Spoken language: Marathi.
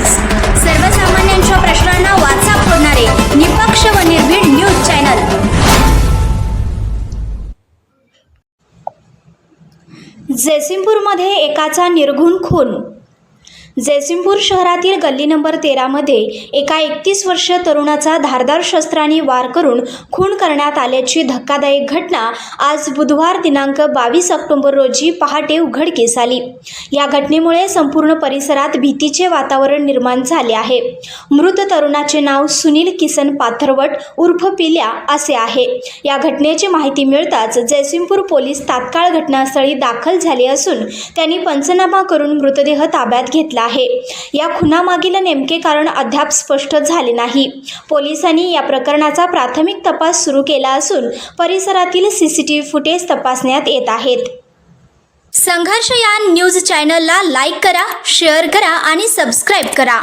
टाइम्स सर्वसामान्यांच्या प्रश्नांना वाचा फोडणारे निपक्ष व निर्भीड न्यूज चॅनल. जयसिंगपूरमध्ये एकाचा निर्घुण खून जयसिंगपूर शहरातील गल्ली नंबर तेरामध्ये एका एकतीस वर्षीय तरुणाचा धारदार शस्त्राने वार करून खून करण्यात आल्याची धक्कादायक घटना आज बुधवार दिनांक बावीस ऑक्टोबर रोजी पहाटे उघडकीस आली. या घटनेमुळे संपूर्ण परिसरात भीतीचे वातावरण निर्माण झाले आहे. मृत तरुणाचे नाव सुनील किसन पाथरवट उर्फ पिल्या असे आहे. या घटनेची माहिती मिळताच जयसिंगपूर पोलीस तात्काळ घटनास्थळी दाखल झाले असून त्यांनी पंचनामा करून मृतदेह ताब्यात घेतला आहे. या खुनामागील नेमके कारण अद्याप स्पष्ट झाले नाही. पोलिसांनी या प्रकरणाचा प्राथमिक तपास सुरू केला असून परिसरातील सीसीटीव्ही फुटेज तपासण्यात येत आहेत. संघर्ष या न्यूज चॅनलला लाईक करा शेअर करा आणि सबस्क्राईब करा.